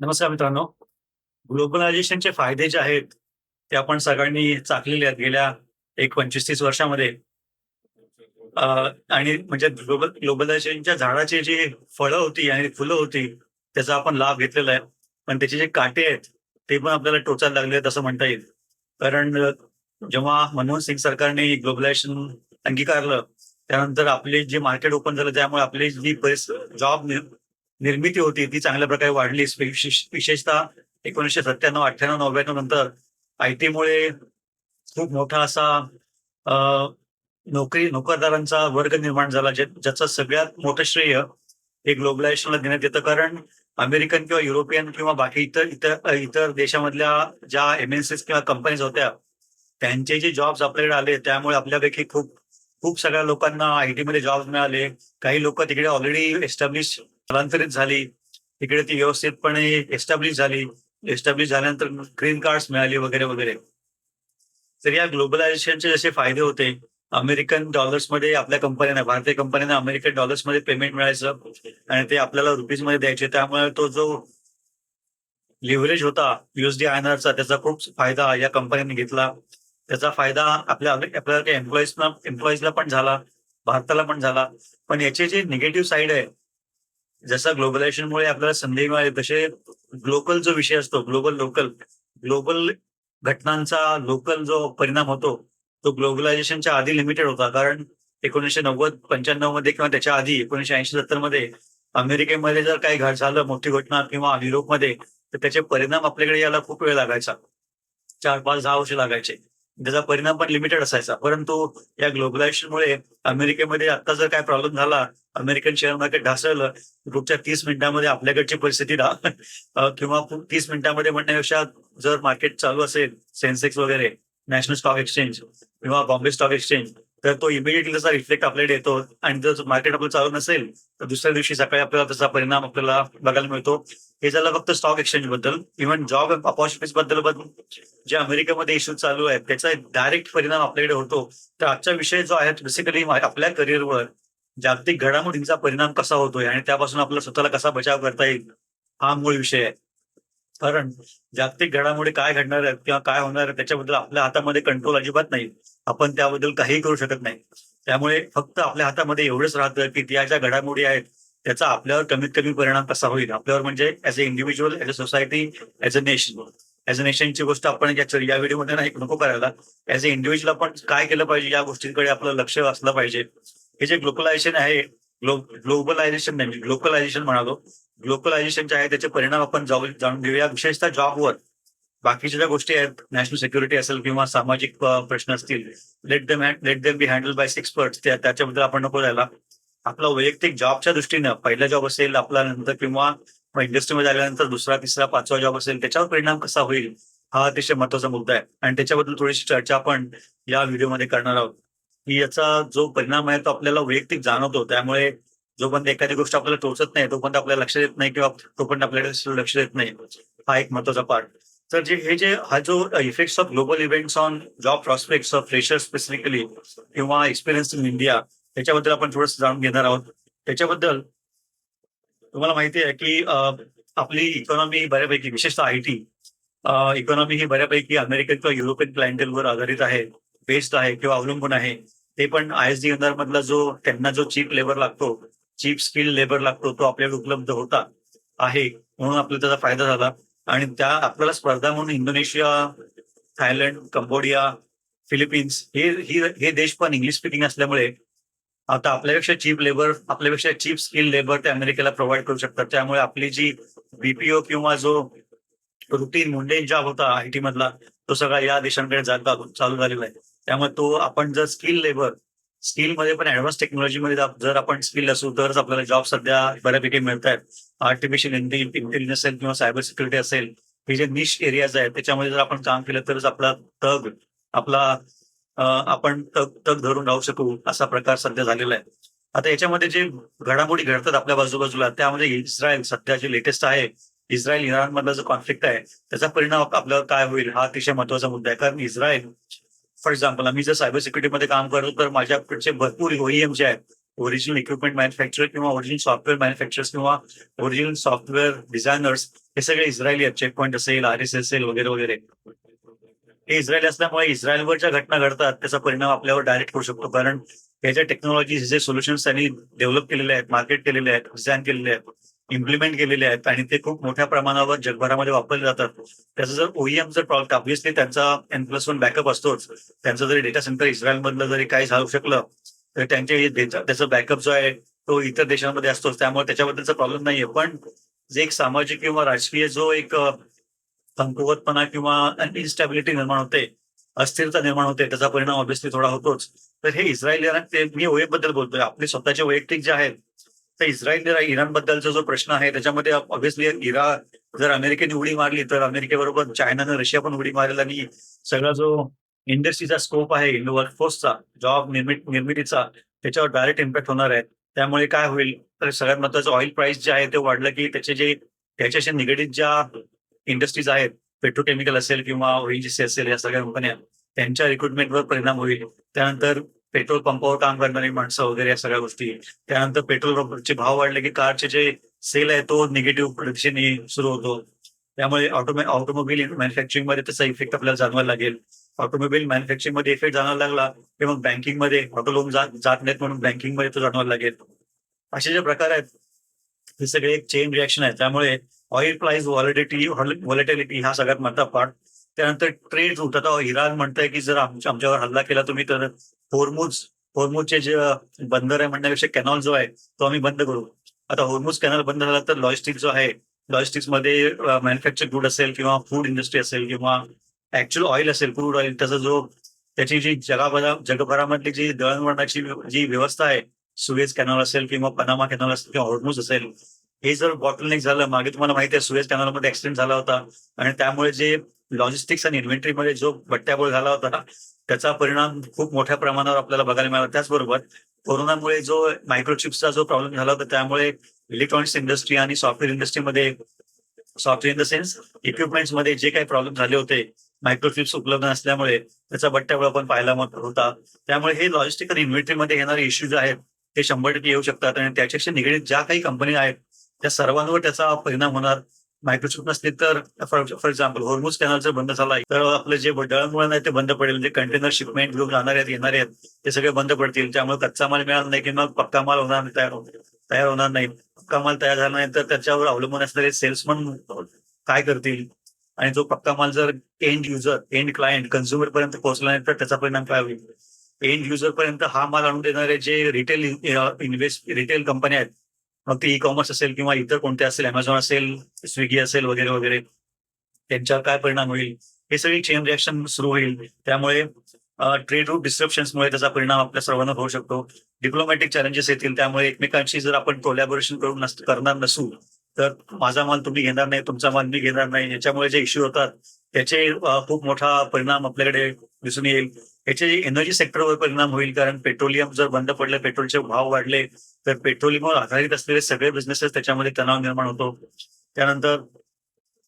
नमस्कार मित्रांनो. ग्लोबलायझेशनचे फायदे जे आहेत ते आपण सगळ्यांनी चाकलेले आहेत गेल्या एक पंचवीस तीस वर्षामध्ये. आणि म्हणजे ग्लोबल ग्लोबलायझेशनच्या झाडाची जी फळं होती आणि फुलं होती त्याचा आपण लाभ घेतलेला आहे. पण त्याचे जे काटे आहेत ते पण आपल्याला टोचायला लागले आहेत असं म्हणता येईल. कारण जेव्हा मनमोहन सिंग सरकारने ग्लोबलायझेशन अंगीकारलं त्यानंतर आपले जे मार्केट ओपन झालं त्यामुळे आपली जी जॉब निर्मिती होती ती चांगल्या प्रकारे वाढली. विशेषतः एकोणीसशे सत्त्याण्णव अठ्ठ्याण्णव नव्याण्णव नंतर आय मुळे खूप मोठा असा नोकरी नोकरदारांचा वर्ग निर्माण झाला ज्याचं सगळ्यात मोठं श्रेय हे ग्लोबलायझेशनला देण्यात येतं. कारण अमेरिकन किंवा युरोपियन किंवा बाकी इतर इतर इतर देशामधल्या ज्या एमएनसीज किंवा कंपनीज होत्या त्यांचे जे जॉब्स आपल्याकडे आले त्यामुळे आपल्यापैकी खूप खूप सगळ्या लोकांना आयटी मध्ये जॉब मिळाले. काही लोक तिकडे ऑलरेडी एस्टॅब्लिश स्थलांतरित झाली. तिकडे ती व्यवस्थितपणे एस्टॅब्लिश झाली. एस्टॅब्लिश झाल्यानंतर ग्रीन कार्ड मिळाली वगैरे वगैरे. तर या ग्लोबलायझेशनचे जसे फायदे होते अमेरिकन डॉलर्समध्ये आपल्या कंपन्यांना भारतीय कंपन्यांना अमेरिकन डॉलर्समध्ये पेमेंट मिळायचं आणि ते आपल्याला रुपीजमध्ये द्यायचे. त्यामुळे तो जो लिव्हरेज होता युएसडी चा त्याचा खूप फायदा या कंपन्यांनी घेतला. त्याचा फायदा आपल्या आपल्या एम्प्लॉईजना एम्प्लॉईजला पण झाला भारताला पण झाला. पण याचे जे निगेटिव्ह साईड आहे जसं ग्लोबलायझेशनमुळे आपल्याला संधी मिळाली तसे ग्लोबल जो विषय असतो ग्लोबल लोकल ग्लोबल घटनांचा लोकल जो परिणाम होतो तो ग्लोबलायझेशनच्या आधी लिमिटेड होता. कारण एकोणीसशे नव्वद पंच्याण्णवमध्ये किंवा त्याच्या आधी एकोणीसशे ऐंशी सत्तरमध्ये अमेरिकेमध्ये जर काही घड झालं मोठी घटना किंवा युरोपमध्ये तर त्याचे परिणाम आपल्याकडे यायला खूप वेळ लागायचा. चार पाच दहा वर्ष लागायचे. त्याचा परिणाम पण लिमिटेड असायचा. परंतु या ग्लोबलायझेशनमुळे अमेरिकेमध्ये आता जर काय प्रॉब्लेम झाला अमेरिकन शेअर मार्केट ढासळलं पुढच्या तीस मिनिटांमध्ये आपल्याकडची परिस्थिती रा- किंवा तीस मिनिटांमध्ये म्हणण्यापेक्षा जर मार्केट चालू असेल सेन्सेक्स वगैरे नॅशनल स्टॉक एक्सचेंज किंवा बॉम्बे स्टॉक एक्सचेंज तर तो इमिडिएटली त्याचा रिफ्लेक्ट आपल्याकडे येतो आणि जर मार्केट आपलं चालू नसेल तर दुसऱ्या दिवशी सकाळी आपल्याला त्याचा परिणाम आपल्याला बघायला मिळतो. हे झालं फक्त स्टॉक एक्सचेंजबद्दल. इव्हन जॉब अपॉर्च्युनिटीजबद्दल जे अमेरिकेमध्ये इश्यू चालू आहेत त्याचा डायरेक्ट परिणाम आपल्याकडे होतो. तर आजचा विषय जो आहे बेसिकली आपल्या करिअरवर जागतिक घडामोडींचा परिणाम कसा होतोय आणि त्यापासून आपला स्वतःला कसा बचाव करता येईल हा मूळ विषय आहे. कारण जागतिक घडामोडी काय घडणार आहेत किंवा काय होणार आहे त्याच्याबद्दल आपल्या हातामध्ये कंट्रोल अजिबात नाही. आपण त्याबद्दल काहीही करू शकत नाही. त्यामुळे फक्त आपल्या हातामध्ये एवढंच राहतं की त्या ज्या घडामोडी आहेत त्याचा आपल्यावर कमीत कमी परिणाम कसा होईल? आपल्यावर म्हणजे as a individual as a society as a nation as a नेशनची गोष्ट आपण या व्हिडिओमध्ये नाही नको करायला. ऍज अ इंडिव्हिज्युअल आपण काय केलं पाहिजे या गोष्टींकडे आपलं लक्ष असलं पाहिजे. हे जे ग्लोबलायझेशन आहे ग्लो ग्लोबलायझेशन नाही ग्लोबलायझेशन म्हणालो. ग्लोबलायझेशन जे आहे त्याचे परिणाम आपण जाऊ जाणून घेऊया. विशेषतः जॉबवर बाकीच्या ज्या गोष्टी आहेत नॅशनल सिक्युरिटी असेल किंवा सामाजिक प्रश्न असतील let them let them be handle by expert त्याच्याबद्दल आपण नको जायला. आपला वैयक्तिक जॉबच्या दृष्टीनं पहिला जॉब असेल आपला नंतर किंवा इंडस्ट्रीमध्ये आल्यानंतर दुसरा तिसरा पाचवा जॉब असेल त्याच्यावर परिणाम कसा होईल हा अतिशय महत्त्वाचा मुद्दा आहे. आणि त्याच्याबद्दल थोडीशी चर्चा आपण या व्हिडिओमध्ये करणार आहोत. की याचा जो परिणाम आहे तो आपल्याला वैयक्तिक जाणवतो. त्यामुळे जोपर्यंत एखादी गोष्ट आपल्याला टोचत नाही तोपर्यंत आपल्याला लक्ष देत नाही किंवा तोपर्यंत आपल्याकडे लक्ष देत नाही. हा एक महत्त्वाचा पार्ट तर जे हे जे हा जो effects of global events on job prospects of fresher specifically किंवा एक्सपिरियन्स इन इंडिया त्याच्याबद्दल आपण थोडंसं जाणून घेणार आहोत. त्याच्याबद्दल तुम्हाला माहिती आहे की आपली इकॉनॉमी बऱ्यापैकी विशेषतः आय टी इकॉनॉमी ही बऱ्यापैकी अमेरिकन किंवा युरोपियन क्लायंटेलवर आधारित आहे बेस्ड आहे किंवा अवलंबून आहे. ते पण आय एस डी मधला जो त्यांना जो चीप लेबर लागतो चीप स्किल लेबर लागतो तो आपल्याला उपलब्ध होता आहे म्हणून आपल्याला त्याचा फायदा झाला. आणि त्या आपल्याला स्पर्धा म्हणून इंडोनेशिया थायलंड कंबोडिया फिलिपिन्स हे हे देश पण इंग्लिश स्पीकिंग असल्यामुळे आता आपल्यापेक्षा चीप लेबर आपल्यापेक्षा चीप स्किल लेबर ते अमेरिकेला प्रोव्हाइड करू शकतात. त्यामुळे आपली जी बीपीओ किंवा जो रुटीन मुंडेन जॉब होता आय टी मधला तो सगळा या देशांकडे जाता चालू झालेला आहे. त्यामुळे तो आपण जर स्किल लेबर स्किलमध्ये पण ऍडव्हान्स टेक्नॉलॉजीमध्ये जर आपण स्किल असू तरच आपल्याला जॉब सध्या बऱ्यापैकी मिळत आहेत आर्टिफिशियल इंटेलिजन्स असेल किंवा सायबर सिक्युरिटी असेल हे जे निश एरियाज आहेत त्याच्यामध्ये जर आपण काम केलं तरच आपला तग आपला आपण तग तग धरून राहू शकू असा प्रकार सध्या झालेला आहे. आता याच्यामध्ये जे घडामोडी घडतात आपल्या बाजूबाजूला त्यामध्ये इस्रायल सध्या जे लेटेस्ट आहे इस्रायल इराण मधला जो कॉन्फ्लिक्ट आहे त्याचा परिणाम आपल्याला काय होईल हा अतिशय महत्त्वाचा मुद्दा आहे. कारण इस्रायल फॉर एक्झाम्पल आम्ही जर सायबर सिक्युरिटीमध्ये काम करतो तर माझ्याकडचे भरपूर ओईएम जे आहेत ओरिजिनल इक्विपमेंट मॅन्युफॅक्चर किंवा ओरिजिनल सॉफ्टवेअर मॅन्युफॅक्चरर्स किंवा ओरिजिनल सॉफ्टवेअर डिझायनर्स हे सगळे इस्रायली आहेत. चेक पॉईंट असेल आर एस एस एल वगैरे वगैरे. हे इस्रायल असल्यामुळे इस्रायलवर ज्या घटना घडतात. त्याचा परिणाम आपल्यावर डायरेक्ट होऊ शकतो. कारण याच्या टेक्नॉलॉजी जे सोल्युशन्स त्यांनी डेव्हलप केलेले आहेत मार्केट केलेले आहेत डिझाईन केलेले आहेत इम्प्लिमेंट केलेले आहेत आणि ते खूप मोठ्या प्रमाणावर जगभरामध्ये वापरले जातात. त्याचं जर ओईएम जर प्रॉडक्ट ऑब्व्हियसली त्यांचा एन प्लस वन बॅकअप असतोच. त्यांचं जरी डेटा सेंटर इस्रायल मधलं जरी काही झालू शकलं तर त्यांचे त्याचं त्याचा बॅकअप जो आहे तो इतर देशांमध्ये असतोच. त्यामुळे त्याच्याबद्दलचा प्रॉब्लेम नाहीये. पण जे एक सामाजिक किंवा राजकीय जो एक कमकुवतपणा किंवा इन्स्टॅबिलिटी निर्माण होते अस्थिरता निर्माण होते त्याचा परिणाम ऑब्व्हियसली थोडा होतोच. तर हे इस्रायल ते मी ओएफबद्दल बोलतोय. आपले स्वतःचे वैयक्तिक जे आहेत तर इस्रायल इराण बद्दलचा जो प्रश्न आहे त्याच्यामध्ये ऑब्व्हियसली इरा जर अमेरिकेने उडी मारली तर अमेरिकेबरोबर चायनानं रशिया पण उडी मारेल आणि सगळा जो इंडस्ट्रीचा स्कोप आहे वर्कफोर्सचा जॉब निर्मित निर्मितीचा त्याच्यावर डायरेक्ट इम्पॅक्ट होणार आहे. त्यामुळे काय होईल? तर सगळ्यात महत्वाचं ऑइल प्राइस जे आहे ते वाढलं की त्याचे जे त्याच्याशी निगडीत ज्या इंडस्ट्रीज आहेत पेट्रोकेमिकल असेल किंवा ओएनजीसी असेल या सगळ्या कंपन्या त्यांच्या रिक्रुटमेंटवर परिणाम होईल. त्यानंतर पेट्रोल पंपावर काम करणारी माणसं वगैरे या सगळ्या गोष्टी. त्यानंतर पेट्रोल पंपचे भाव वाढले की कारचे जे सेल आहे तो निगेटिव्ह दिशेने सुरू होतो. त्यामुळे ऑटोमे ऑटोमोबाईल मॅन्युफॅक्चरिंगमध्ये त्याचा इफेक्ट आपल्याला जाणवायला लागेल. ऑटोमोबाईल मॅन्युफॅक्चरिंगमध्ये इफेक्ट जाणवायला लागला की मग बँकिंगमध्ये ऑटो लोन जात जात नाहीत म्हणून बँकिंगमध्ये तो जाणवायला लागेल. असे जे प्रकार आहेत हे सगळे एक चेन रिॲक्शन आहे. त्यामुळे ऑइल प्राइस व्हॉलिडिटी व्हॉलिटिलिटी हा सगळ्यात मोठा पार्ट त्यानंतर ट्रेड रूट. आता इराण म्हणतंय की जर आमच्यावर हल्ला केला तुम्ही तर होर्मुज होर्मुजचे जे बंदर आहे म्हणण्यापेक्षा कॅनॉल जो आहे तो आम्ही बंद करू. आता होर्मुज कॅनॉल बंद झाला तर लॉजिस्टिक जो आहे लॉजिस्टिक्समध्ये मॅन्युफॅक्चर गुड असेल किंवा फूड इंडस्ट्री असेल किंवा ऍक्च्युअल ऑइल असेल क्रूड ऑइल त्याचा जो त्याची जी जगाभरा जगभरामधली जी दळणवळणाची जी व्यवस्था आहे सुएज कॅनॉल असेल किंवा पनामा कॅनॉल असेल किंवा होर्मुज असेल हे जर बॉटलनेक झालं मागे तुम्हाला माहिती आहे सुएज कॅनलमध्ये ऍक्सिडेंट झाला होता. आणि त्यामुळे जे लॉजिस्टिक्स आणि इन्व्हेंटरीमध्ये जो बट्ट्याबोळ झाला होता त्याचा परिणाम खूप मोठ्या प्रमाणावर आपल्याला बघायला मिळाला. त्याचबरोबर कोरोनामुळे जो मायक्रोचिप्सचा जो प्रॉब्लेम झाला होता त्यामुळे इलेक्ट्रॉनिक्स इंडस्ट्री आणि सॉफ्टवेअर इंडस्ट्रीमध्ये सॉफ्टवेअर इन द सेन्स इक्विपमेंट्समध्ये जे काही प्रॉब्लेम झाले होते मायक्रोचिप्स उपलब्ध नसल्यामुळे त्याचा बट्ट्याबोळ आपण पाहायला मत होता. त्यामुळे हे लॉजिस्टिक आणि इन्व्हेंटरीमध्ये येणारे इश्यूज आहेत ते शंभर टक्के येऊ शकतात. आणि त्याच्याशी निगडीत ज्या काही कंपन्या आहेत त्या सर्वांवर त्याचा परिणाम होणार. मायक्रोसॉफ्ट नसते तर फॉर एक्झाम्पल होर्मुज कॅनल जर बंद झाला तर आपलं जे दळणवळण नाही ते बंद पडेल. म्हणजे कंटेनर शिपमेंट घेऊन जाणार आहेत येणार आहेत ते सगळे बंद पडतील. त्यामुळे कच्चा माल मिळाला नाही की मग पक्का माल होणार नाही तयार तयार होणार नाही. पक्का माल तयार झाला नाही तर त्याच्यावर अवलंबून असणारे सेल्समन काय करतील? आणि जो पक्का माल जर end user end client consumer पर्यंत पोहोचला नाही तर त्याचा परिणाम काय होईल? एंड युजर पर्यंत हा माल आणून देणारे जे रिटेल इन्व्हेस्ट रिटेल कंपन्या आहेत मग ते ई कॉमर्स असेल किंवा इतर कोणते असेल अमेझॉन असेल स्विगी असेल वगैरे वगैरे त्यांच्यावर काय परिणाम होईल? हे सगळी चेन रिॲक्शन सुरू होईल. त्यामुळे ट्रेड रूट डिस्क्रिप्शन्समुळे त्याचा परिणाम आपल्या सर्वांना होऊ शकतो. डिप्लोमॅटिक चॅलेंजेस येतील. त्यामुळे एकमेकांशी जर आपण कोलॅबोरेशन करून नस- करणार नसू तर माझा माल तुम्ही घेणार नाही तुमचा माल मी घेणार नाही. याच्यामुळे जे इश्यू होतात त्याचे खूप मोठा परिणाम आपल्याकडे दिसून येईल. याचे एनर्जी सेक्टरवर परिणाम होईल कारण पेट्रोलियम जर बंद पडलं पेट्रोलचे भाव वाढले तर पेट्रोलियमवर आधारित असलेले सगळे बिझनेसेस त्याच्यामध्ये तणाव निर्माण होतो. त्यानंतर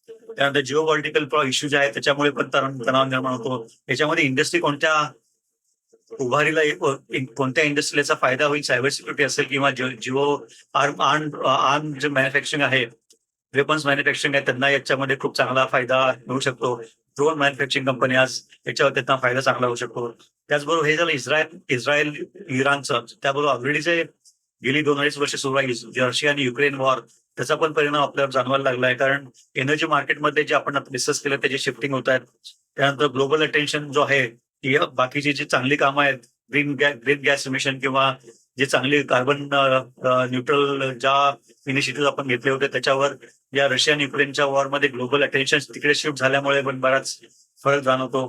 त्यानंतर जिओ पॉलिटिकल इश्यू जे आहेत त्याच्यामुळे पण तणाव निर्माण होतो. याच्यामध्ये इंडस्ट्री कोणत्या उभारीला कोणत्या इंडस्ट्रीला याचा फायदा होईल सायबर सिक्युरिटी असेल किंवा जिओ- जिओ आर्म आर्म आर्म जे मॅन्युफॅक्चरिंग आहे वेपन्स मॅन्युफॅक्चरिंग आहे त्यांना याच्यामध्ये खूप चांगला फायदा मिळू शकतो. ड्रोन मॅन्युफॅक्चरिंग कंपनी आज याच्यावर त्यांना फायदा चांगला होऊ शकतो. त्याचबरोबर हे झालं इस्रायल इस्रायल इराणचं. त्याबरोबर ऑलरेडी जे गेली दोन अडीच वर्ष सुरू आहे रशिया आणि युक्रेन वॉर त्याचा पण परिणाम आपल्यावर जाणवायला लागला आहे. कारण एनर्जी मार्केटमध्ये जे आपण डिस्कस केलं त्याचे शिफ्टिंग होत आहेत. त्यानंतर ग्लोबल अटेन्शन जो आहे बाकीची जी चांगली कामं आहेत green gas green gas mission किंवा जे चांगले कार्बन न्यूट्रल ज्या इनिशिएटिव्ह आपण घेतले होते त्याच्यावर या रशिया युक्रेनच्या वॉरमध्ये ग्लोबल अटेन्शन तिकडे शिफ्ट झाल्यामुळे पण बराच फरक जाणवतो.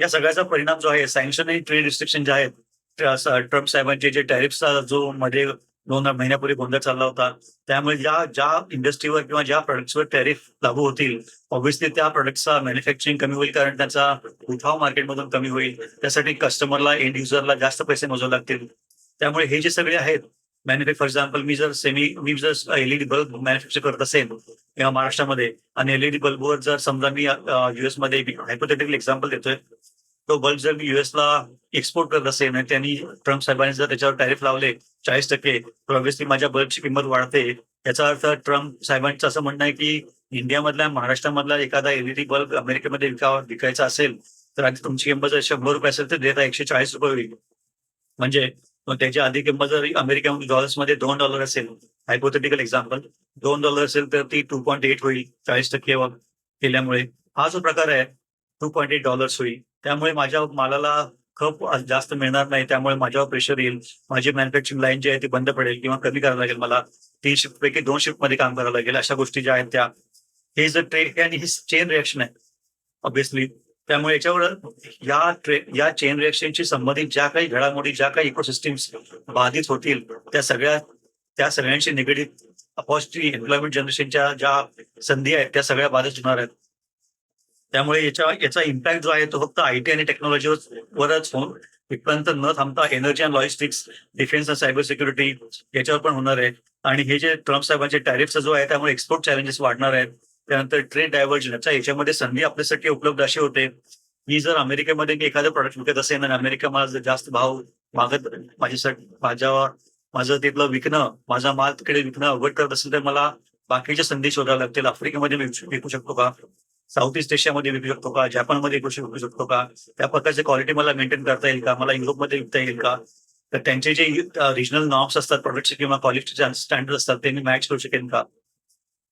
या सगळ्याचा परिणाम जो आहे सँक्शन आणि ट्रेड रिस्ट्रिक्शन जे आहेत ट्रम्प साहेबांचे जे टॅरिफचा जो मध्ये दोन महिन्यापूर्वी गोंधळ चालला होता त्यामुळे ज्या ज्या इंडस्ट्रीवर किंवा ज्या प्रोडक्ट्सवर टॅरिफ लागू होतील ऑब्व्हियसली त्या प्रोडक्टचा मॅन्युफॅक्चरिंग कमी होईल कारण त्याचा उठाव मार्केटमधून कमी होईल. त्यासाठी कस्टमरला एंड युजरला जास्त पैसे मोजावे लागतील. त्यामुळे हे जे सगळे आहेत मॅन्युफॅक्चर फॉर एक्झाम्पल मी जर सेमी मी जर एलईडी बल्ब मॅन्युफॅक्चर करत असेल किंवा महाराष्ट्रामध्ये आणि एलईडी बल्बवर जर समजा मी युएसमध्ये हायपोथेटिकल एक्झाम्पल देतोय. तो बल्ब जर मी युएसला एक्सपोर्ट करत असेल आणि त्यांनी ट्रम्प साहेबांनी जर त्याच्यावर टॅरिफ लावले चाळीस टक्के तर ऑब्व्हियसली माझ्या बल्बची किंमत वाढते. याचा अर्थ ट्रम्प साहेबांचं असं म्हणणं आहे की इंडियामधल्या महाराष्ट्रामधला एखादा एलईडी बल्ब अमेरिकेमध्ये विकावा विकायचा असेल तर आधी तुमची किंमत जर शंभर रुपये असेल तर देता एकशे चाळीस रुपये होईल. म्हणजे त्याची आधी किंमत जर अमेरिकन डॉलर्समध्ये दोन डॉलर असेल हायपोथेटिकल एक्झाम्पल दोन डॉलर असेल तर ती टू पॉईंट एट होईल चाळीस टक्के केल्यामुळे. हा जो प्रकार आहे टू पॉईंट एट डॉलर्स होईल. त्यामुळे माझ्या मालाला खप जास्त मिळणार नाही त्यामुळे माझ्यावर प्रेशर येईल. माझी मॅन्युफॅक्चरिंग लाईन जी आहे ती बंद पडेल किंवा कमी करावं लागेल मला. तीन शिफ्ट पैकी दोन शिफ्टमध्ये काम करावं लागेल अशा गोष्टी ज्या आहेत त्या. हे जर ट्रेड आणि ही चेन रिएक्शन आहे ऑब्विसली त्यामुळे याच्यावर या ट्रे या चेन रिएक्शनशी संबंधित ज्या काही घडामोडी ज्या काही इकोसिस्टीम्स बाधित होतील त्या सगळ्या त्या सगळ्यांशी निगडीत अपॉर्च्युनिटी एम्प्लॉयमेंट जनरेशनच्या ज्या संधी आहेत त्या सगळ्या बाधित होणार आहेत. त्यामुळे याच्या याचा इम्पॅक्ट जो आहे तो फक्त आयटी आणि टेक्नॉलॉजी वरच होऊन इथपर्यंत न थांबता energy and logistics defence and cyber security याच्यावर पण होणार आहे. आणि हे जे ट्रम्प साहेबांचे टॅरिफचा जो आहे त्यामुळे एक्सपोर्ट चॅलेंजेस वाढणार आहेत. त्यानंतर ट्रेड डायव्हर्जन याच्या याच्यामध्ये संधी आपल्यासाठी उपलब्ध अशी होते. मी जर अमेरिकेमध्ये मी एखादं प्रॉडक्ट विकत असेल आणि अमेरिका मला जर जास्त भाव मागत माझ्यासाठी माझ्यावर माझं तिथलं विकणं माझा माल तिकडे विकणं अवघड करत असेल तर मला बाकीच्या संधी शोधाव्या लागतील. आफ्रिकेमध्ये मी विकू विकू शकतो का? साऊथ ईस्ट एशियामध्ये विकू शकतो का? जपानमध्ये विकू विकू शकतो का? त्या प्रकारची क्वालिटी मला मेंटेन करता येईल का? मला युरोपमध्ये विकता येईल का? तर त्यांचे जे रिजनल नॉर्म्स असतात प्रोडक्टचे किंवा क्वालिटीचे स्टँडर्ड असतात ते मी मॅच करू शकेन का?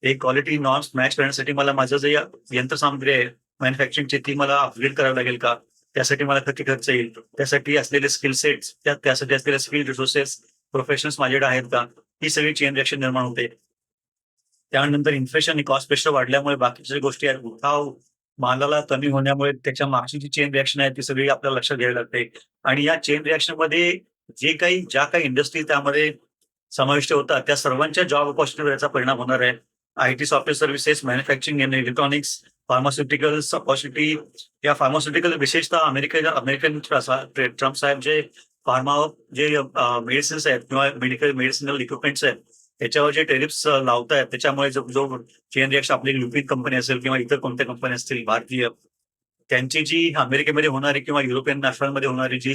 ते क्वालिटी नॉर्म्स मॅच करण्यासाठी मला माझं जे यंत्रसामग्री आहे मॅन्युफॅक्चरिंगची ती मला अपग्रेड करावी लागेल का? त्यासाठी मला किती खर्च येईल? त्यासाठी असलेले स्किल सेट्स त्या त्यासाठी असलेले स्किल रिसोर्सेस प्रोफेशनल्स माझ्याकडे आहेत का? ही सगळी चेन रिॲक्शन निर्माण होते. त्यानंतर इन्फ्लेशन आणि कॉस्ट प्रेशर वाढल्यामुळे बाकीच्या गोष्टी आहेत. उठाव मालाला कमी होण्यामुळे त्याच्या मागची जी चेन रिॲक्शन आहे ती सगळी आपल्याला लक्षात घ्यावी लागते. आणि या चेन रिॲक्शनमध्ये जे काही ज्या काही इंडस्ट्री त्यामध्ये समाविष्ट होतात त्या सर्वांच्या जॉब ऑपॉर्च्युनिटीवर याचा परिणाम होणार आहे. IT software services manufacturing and electronics pharmaceuticals opportunity या फार्मास्युटिकल विशेषतः अमेरिकेच्या अमेरिकन ट्रम्प साहेब जे फार्मा जे मेडिसिन्स आहेत किंवा मेडिकल मेडिसिनल इक्विपमेंट्स आहेत त्याच्यावर जे टेरिप्स लावत आहेत त्याच्यामुळे जो जो चेन रिएक्शन आपली लुपिन कंपनी असेल किंवा इतर कोणत्या कंपनी असतील भारतीय त्यांची जी अमेरिकेमध्ये होणारी किंवा युरोपियन नॅशनलमध्ये होणारी जी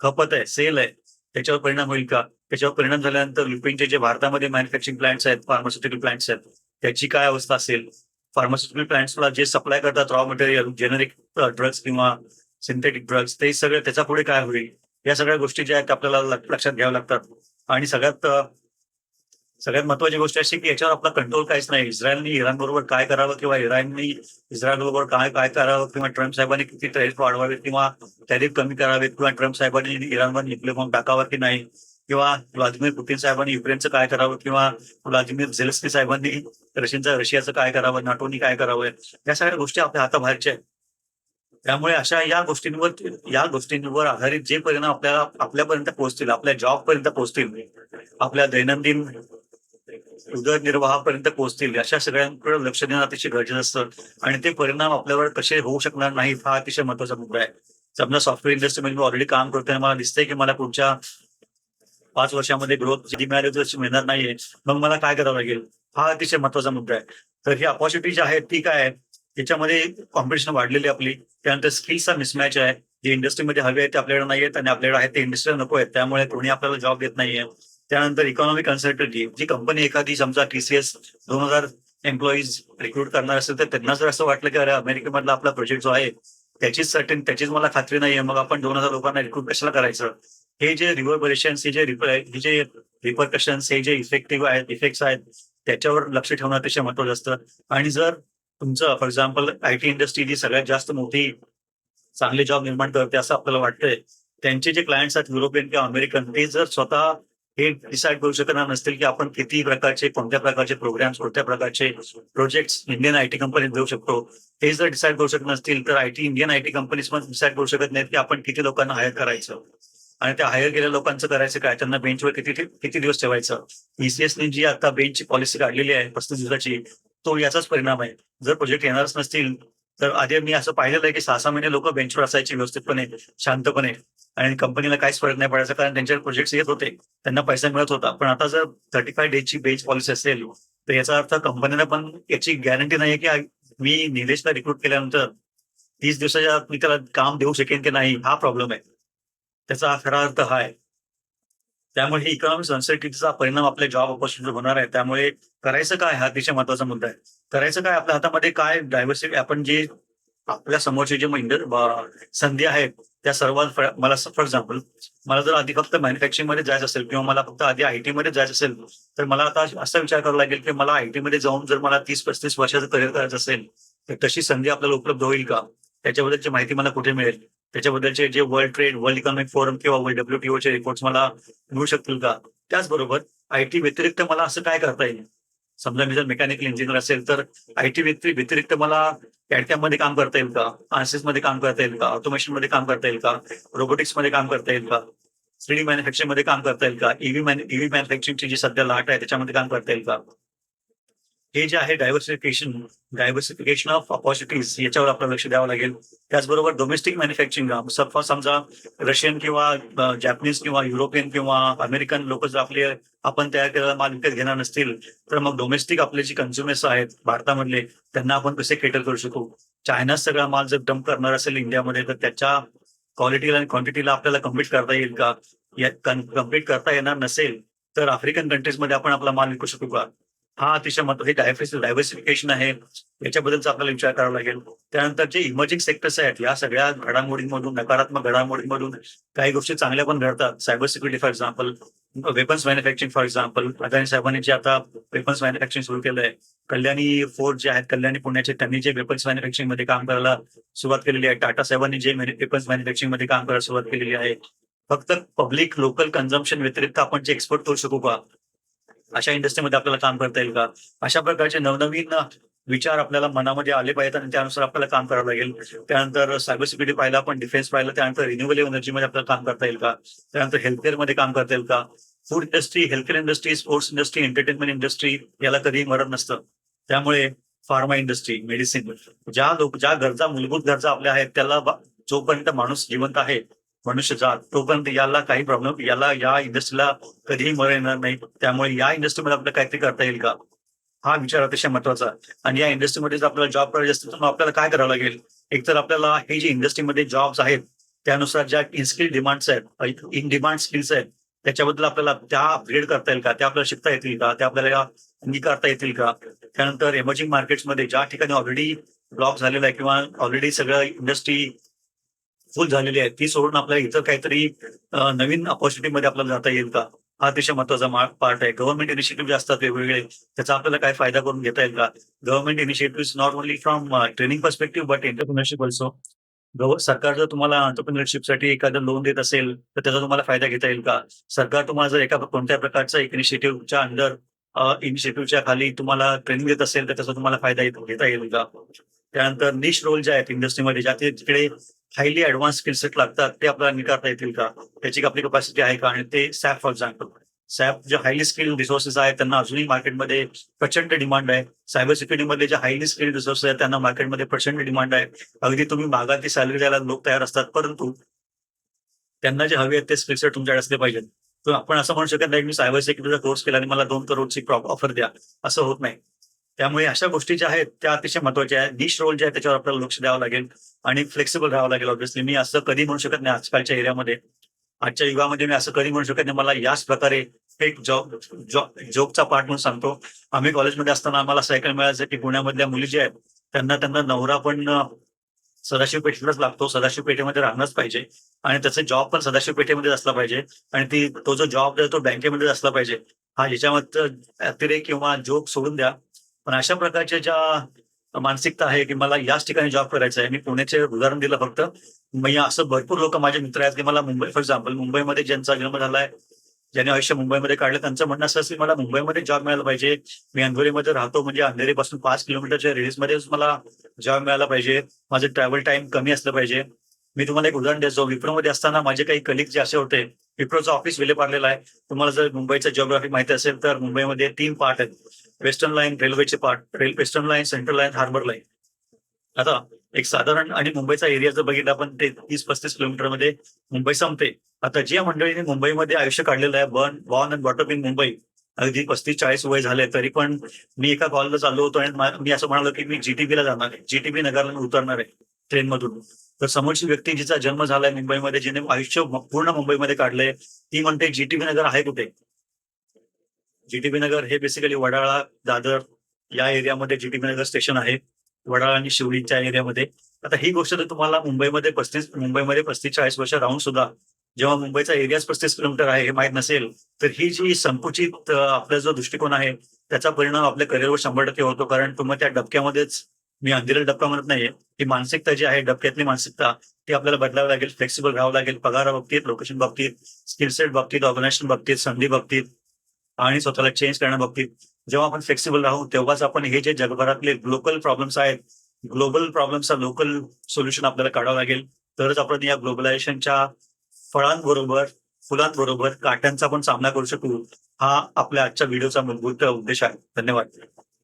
खपत आहे सेल आहे त्याच्यावर परिणाम होईल का? त्याच्यावर परिणाम झाल्यानंतर लुपिनचे जे भारतामध्ये मॅन्युफॅक्चरिंग प्लांट्स आहेत फार्मास्युटिकल प्लांट्स आहेत त्याची काय अवस्था असेल? फार्मास्युटिकल प्लांट्सला जे सप्लाय करतात रॉ मटेरियल जेनेरिक ड्रग्स किंवा सिंथेटिक ड्रग्स ते सगळं त्याच्या पुढे काय होईल? या सगळ्या गोष्टी ज्या आहेत आपल्याला लक्षात घ्याव्या लागतात. आणि सगळ्यात सगळ्यात महत्वाची गोष्ट अशी की याच्यावर आपला कंट्रोल काहीच नाही. इस्रायलनी इराण बरोबर काय करावं किंवा इराणनी इस्रायल बरोबर काय काय करावं किंवा ट्रम्प साहेबांनी किती टॅरिफ वाढवावेत किंवा टॅरिफ कमी करावेत किंवा ट्रम्प साहेबांनी इराणवर न्यूक्लिअर बॉम्ब टाकावा की नाही? किंवा व्लादिमीर पुतीन साहेबांनी युक्रेनचं काय करावं किंवा व्लादिमीर झेलेस्की साहेबांनी रशियनचं रशियाचं काय करावं नाटोनी काय करावं या सगळ्या गोष्टी आपल्या हाताबाहेरच्या आहेत. त्यामुळे अशा या गोष्टींवर या गोष्टींवर आधारित जे परिणाम आपल्याला आपल्यापर्यंत पोहोचतील आपल्या जॉब पर्यंत पोहोचतील आपल्या दैनंदिन उदरनिर्वाहापर्यंत पोहोचतील अशा सगळ्यांकडे लक्ष देणं अतिशय गरजेचं असतं. आणि ते परिणाम आपल्यावर कसे होऊ शकणार नाहीत हा अतिशय महत्त्वाचा मुद्दा आहे. समजा सॉफ्टवेअर इंडस्ट्रीमध्ये मी ऑलरेडी काम करतोय मला दिसतंय की मला पुढच्या पाच वर्षामध्ये ग्रोथ जी मिळाली होती तशी मिळणार नाहीये. मग मला काय करावं लागेल? हा अतिशय महत्त्वाचा मुद्दा आहे. तर ही अपॉर्च्युनिटी जी आहे ती काय आहे. त्याच्यामध्ये कॉम्पिटिशन वाढलेली आहे आपली. त्यानंतर स्किल्सचा मिसमॅच आहे. जे इंडस्ट्रीमध्ये हवे आहेत ते आपल्याकडे नाही आहेत आणि आपल्याकडे आहेत ते इंडस्ट्रीला नको आहेत. त्यामुळे कोणी आपल्याला जॉब देत नाहीये. त्यानंतर इकॉनॉमिक अनसर्टनिटी जी कंपनी एखादी समजा टीसीएस दोन हजार एम्प्लॉईज रिक्रूट करणार असेल तर त्यांना जर असं वाटलं की अरे अमेरिकेमधला आपला प्रोजेक्ट जो आहे त्याचीच सर्टन त्याचीच मला खात्री नाहीये. मग आपण दोन हजार लोकांना रिक्रूट कशाला करायचं? हे जे रिव्हर्बरेशन्स हे जे रिपर हे जे रिपरकशन्स हे जे इफेक्टिव्ह आहेत इफेक्ट्स आहेत त्याच्यावर लक्ष ठेवणं अतिशय महत्वाचं असतं. आणि जर तुमचं for example I T industry जी सगळ्यात जास्त मोठी चांगले जॉब निर्माण करते असं आपल्याला वाटतंय त्यांचे जे क्लायंट्स आहेत युरोपियन किंवा अमेरिकन ते जर स्वतः हे डिसाईड करू शकणार नसतील की आपण किती प्रकारचे कोणत्या प्रकारचे प्रोग्राम्स कोणत्या प्रकारचे प्रोजेक्ट्स इंडियन आय टी कंपनीत देऊ शकतो. हे जर डिसाईड करू शकत नसतील तर I T Indian I T companies पण डिसाईड करू शकत नाहीत की आपण किती लोकांना हायर करायचं. आणि त्या हायर केलेल्या लोकांचं करायचं काय? त्यांना बेंचवर किती किती दिवस ठेवायचं? ईसीएसने जी आता बेंचची पॉलिसी काढलेली आहे पस्तीस दिवसाची तो याचाच परिणाम आहे. जर प्रोजेक्ट येणारच नसतील तर आधी मी असं पाहिलेलं आहे की सहा सहा महिने लोक बेंचवर असायचे व्यवस्थितपणे शांतपणे. आणि कंपनीला काहीच फरक नाही पडायचा कारण त्यांच्यावर प्रोजेक्ट येत होते. त्यांना पैसा मिळत होता. पण आता जर थर्टी फाय डेजची बेंच पॉलिसी असेल तर याचा अर्थ कंपनीला पण याची गॅरंटी नाही की मी निलेशला रिक्रूट केल्यानंतर तीस दिवसाच्या मी त्याला काम देऊ शकेन की नाही हा प्रॉब्लेम आहे. त्याचा खरा अर्थ हा आहे. त्यामुळे ही इकॉनॉमिक अनसर्टिटीचा परिणाम आपल्या जॉब ऑपॉर्च्युनिटी होणार आहे. त्यामुळे करायचं काय हा अतिशय महत्त्वाचा मुद्दा आहे. करायचं काय आपल्या हातामध्ये काय डायव्हर्सिटी आपण जे आपल्या समोरचे जे म्हणजे संधी आहेत त्या सर्वात मला फॉर एक्झाम्पल मला जर आधी फक्त मॅन्युफॅक्चरिंगमध्ये जायचं असेल किंवा मला फक्त आधी आयटी मध्ये जायचं असेल तर मला आता असा विचार करावा लागेल की मला आयटी मध्ये जाऊन जर मला तीस पस्तीस वर्षाचं करिअर करायचं असेल तर तशी संधी आपल्याला उपलब्ध होईल का? त्याच्याबद्दलची माहिती मला कुठे मिळेल? त्याच्याबद्दलचे जे world trade world economic forum किंवा वर्ल्ड डब्ल्यूटीओचे रिपोर्ट्स मला मिळू शकतील का? त्याचबरोबर आयटी व्यतिरिक्त मला असं काय करता येईल? समजा मी जर मेकॅनिकल इंजिनियर असेल तर आयटी व्यतिरिक्त मला कॅडकॅममध्ये काम करता येईल का? आरसीएसमध्ये काम करता येईल का? ऑटोमेशनमध्ये काम करता येईल का? रोबोटिक्समध्ये काम करता येईल का? थ्री मॅन्युफॅक्चरिंगमध्ये काम करता येईल का? ईव्ही ईव्ही मॅन्युफॅक्चरिंगची जी सध्या लाट आहे त्याच्यामध्ये काम करता येईल का? हे जे आहे डायव्हर्सिफिकेशन डायव्हर्सिफिकेशन ऑफ ऑपॉर्च्युनिटीज याच्यावर आपलं लक्ष द्यावं लागेल. त्याचबरोबर डोमेस्टिक मॅन्युफॅक्चरिंग समजा रशियन किंवा जॅपनीज किंवा युरोपियन किंवा अमेरिकन लोक जर आपले आपण तयार केलेला माल विकत घेणार नसतील तर मग डोमेस्टिक आपले जे कन्झ्युमर्स आहेत भारतामधले त्यांना आपण कसे केटर करू शकू? चायना सगळा माल जर डंप करणार असेल इंडियामध्ये तर त्याच्या क्वालिटीला आणि क्वांटिटीला आपल्याला कंप्लीट करता येईल का? कंप्लीट करता येणार नसेल तर आफ्रिकन कंट्रीजमध्ये आपण आपला माल विकू शकू का? हा अतिशय महत्त्व हे डायव्हर्सिफिकेशन आहे. याच्याबद्दलचा आपल्याला विचार करावा लागेल. त्यानंतर जे इमर्जिंग सेक्टर्स आहेत या सगळ्या घडामोडींमधून नकारात्मक घडामोडींमधून काही गोष्टी चांगल्या पण घडतात. Cyber security for example weapons manufacturing for example Adani साहेबांनी जे आता वेपन्स मॅन्युफॅक्चरिंग सुरू केलं आहे कल्याणी फोर्ट जे आहेत कल्याणी पुण्याचे त्यांनी जे वेपन्स मॅन्युफॅक्चरिंगमध्ये काम करायला सुरुवात केलेली आहे. टाटा साहेबांनी जे वेपन्स मॅन्युफॅक्चरिंगमध्ये काम करायला सुरुवात केलेली आहे. फक्त पब्लिक लोकल कन्झम्पशन व्यतिरिक्त आपण जे एक्सपोर्ट करू शकू का? अशा इंडस्ट्रीमध्ये आपल्याला काम करता येईल का? अशा प्रकारचे नवनवीन विचार आपल्याला मनामध्ये आले पाहिजेत आणि त्यानुसार आपल्याला काम करावं लागेल. त्यानंतर सायबर सिक्युरिटी पाहिलं आपण डिफेन्स पाहिलं त्यानंतर रिन्युएबल एनर्जीमध्ये आपल्याला काम करता येईल का? त्यानंतर हेल्थकेअरमध्ये काम करता येईल का? Food industry healthcare industry sports industry entertainment industry याला कधीही मरत नसतं. त्यामुळे फार्मा इंडस्ट्री मेडिसिन ज्या लोक ज्या गरजा मूलभूत गरजा आपल्या आहेत त्याला जोपर्यंत माणूस जिवंत आहे मनुष्य जात तोपर्यंत याला काही प्रॉब्लेम याला या इंडस्ट्रीला कधीही मर येणार नाही. त्यामुळे या इंडस्ट्रीमध्ये आपल्याला काहीतरी करता येईल का? हा विचार अतिशय महत्त्वाचा. आणि या इंडस्ट्रीमध्ये जर आपल्याला जॉब करायचे असतील तर मग आपल्याला काय करावं लागेल? एकतर आपल्याला हे जे इंडस्ट्रीमध्ये जॉब्स आहेत त्यानुसार ज्या इनस्किल डिमांड्स आहेत इन डिमांड स्किल्स आहेत त्याच्याबद्दल आपल्याला त्या अपग्रेड करता येईल का? त्या आपल्याला शिकता येतील का? त्या आपल्याला अंगीकारता येतील का? त्यानंतर एमर्जिंग मार्केट्समध्ये ज्या ठिकाणी ऑलरेडी ब्लॉक झालेला आहे किंवा ऑलरेडी सगळं इंडस्ट्री फुल झालेली आहे. ती सोडून आपल्याला इतर काहीतरी नवीन ऑपॉर्च्युनिटी मध्ये आपल्याला जाता येईल का? हा अतिशय महत्त्वाचा पार्ट आहे. गव्हर्नमेंट इनिशिएटिव्ह जे असतात वेगवेगळे त्याचा आपल्याला काय फायदा करून घेता येईल का? Government initiative not only from training perspective but entrepreneurship also सरकार जर तुम्हाला एंटरप्रिनरशिपसाठी एखादं लोन देत असेल तर त्याचा तुम्हाला फायदा घेता येईल का? सरकार तुम्हाला जर एका कोणत्या प्रकारचा एक इनिशिएटिव्हच्या अंडर इनिशिएटिव्हच्या खाली तुम्हाला ट्रेनिंग देत असेल तर त्याचा तुम्हाला फायदा घेता येईल का? त्यानंतर निश रोल जे आहेत इंडस्ट्रीमध्ये ज्या ते तिकडे हायली ऍडव्हान्स स्किल सेट लागतात ते आपल्याला निकारता येतील का? त्याची आपली कपॅसिटी आहे का? आणि ते सॅप फॉर एक्झाम्पल सॅप जे हायली स्किल रिसोर्सेस आहेत त्यांना अजूनही मार्केटमध्ये प्रचंड डिमांड आहे. सायबर सिक्युरिटीमध्ये जे हायली स्किल रिसोर्सेस आहेत त्यांना मार्केटमध्ये प्रचंड डिमांड आहे. अगदी तुम्ही मागाती सॅलरी द्यायला लोक तयार असतात परंतु त्यांना जे हवे आहेत ते स्किल सेट तुमच्याकडे असले पाहिजेत. तर आपण असं म्हणू शकत नाही मी सायबर सिक्युरिटीचा कोर्स केला आणि मला दोन करोडची ऑफर द्या. असं होत नाही. त्यामुळे अशा गोष्टी ज्या आहेत त्या अतिशय महत्त्वाच्या आहेत. निश रोल जे आहे त्याच्यावर आपल्याला लक्ष द्यावं लागेल आणि फ्लेक्सिबल राहावं लागेल ऑब्व्हियसली मी असं कधी म्हणू शकत नाही आजकालच्या एरियामध्ये. आजच्या युगामध्ये मी असं कधी म्हणू शकत नाही. मला याच प्रकारे एक जॉब जॉब जॉबचा पार्ट म्हणून सांगतो. आम्ही कॉलेजमध्ये असताना आम्हाला सायकल मिळायचं की पुण्यामधल्या मुली ज्या आहेत त्यांना त्यांना नवरा पण सदाशिव पेठेलाच लागतो. सदाशिव पेठेमध्ये राहणंच पाहिजे. आणि त्याचा जॉब पण सदाशिव पेठेमध्येच असला पाहिजे. आणि ती तो जो जॉब आहे तो बँकेमध्येच असला पाहिजे. हा याच्यामध्ये अतिरेक किंवा जोक सोडून द्या. पण अशा प्रकारच्या ज्या मानसिकता आहे की मला याच ठिकाणी जॉब करायचा आहे मी पुण्याचे उदाहरण दिलं फक्त. मी असं भरपूर लोक माझे मित्र आहेत की मला मुंबई फॉर एक्झाम्पल मुंबईमध्ये ज्यांचा जन्म झालाय ज्यांनी आयुष्य मुंबईमध्ये काढलं त्यांचं म्हणणं असं की मला मुंबईमध्ये जॉब मिळाला पाहिजे. मी अंधेरीमध्ये राहतो म्हणजे अंधेरीपासून पाच किलोमीटरच्या रेडियसमध्येच मला जॉब मिळाला पाहिजे. माझं ट्रॅव्हल टाइम कमी असलं पाहिजे. मी तुम्हाला एक उदाहरण द्यायचो विप्रोमध्ये असताना माझे काही कलिग जे असे होते विप्रोचं ऑफिस विले पाडलेलं आहे. तुम्हाला जर मुंबईचं जिओग्राफी माहिती असेल तर मुंबईमध्ये तीन पार्ट आहेत. वेस्टर्न लाईन रेल्वेचे part rail western line central line harbour line. आता एक साधारण आणि मुंबईचा एरिया जर बघितला आपण ते तीस पस्तीस किलोमीटरमध्ये मुंबई संपते. आता ज्या मंडळीने मुंबईमध्ये आयुष्य काढलेलं आहे burn born and water in Mumbai अगदी पस्तीस चाळीस वय झाले तरी पण मी एका कॉलला चाललो होतो आणि मी असं म्हणालो की मी जीटीबी ला जाणार आहे. जीटीबी नगरला मी उतरणार आहे ट्रेनमधून. तर समोरची व्यक्ती जिचा जन्म झालाय मुंबईमध्ये जिने आयुष्य पूर्ण मुंबईमध्ये काढलंय ती म्हणते जीटीबी नगर आहे कुठे? जीटीबी नगर हे बेसिकली वडाळा दादर या एरियामध्ये जीटीबी नगर स्टेशन आहे. वडाळा आणि शिवडीच्या एरियामध्ये आता ही गोष्ट तर तुम्हाला मुंबईमध्ये पस्तीस मुंबईमध्ये पस्तीस चाळीस वर्ष राहून सुद्धा जेव्हा मुंबईचा एरियाच पस्तीस किलोमीटर आहे हे माहीत नसेल तर ही जी संकुचित आपला जो दृष्टिकोन आहे त्याचा परिणाम आपल्या करिअरवर शंभर टक्के होतो. कारण तुम्ही त्या डबक्यामध्येच मी अंधेरी डबका म्हणत नाहीये ती मानसिकता जी आहे डबक्यातली मानसिकता ती आपल्याला बदलावी लागेल फ्लेक्सिबल राहावं लागेल पगारा बाबतीत लोकेशन बाबतीत स्किल सेट बाबतीत ऑर्गनायझेशन बाबतीत संधी बाबतीत. आणि स्वतःला चेंज करण्या बाबतीत. जेव्हा आपण फ्लेक्सिबल राहू तेव्हाच आपण हे जे जगभरातले ग्लोबल प्रॉब्लेम्स आहेत ग्लोबल प्रॉब्लेम्सचा लोकल सोल्युशन आपल्याला काढावं लागेल. तरच आपण या ग्लोबलायझेशनच्या फळांबरोबर फुलांबरोबर काट्यांचा पण सामना करू शकू. हा आपल्या आजच्या व्हिडिओचा मूलभूत उद्देश आहे. धन्यवाद.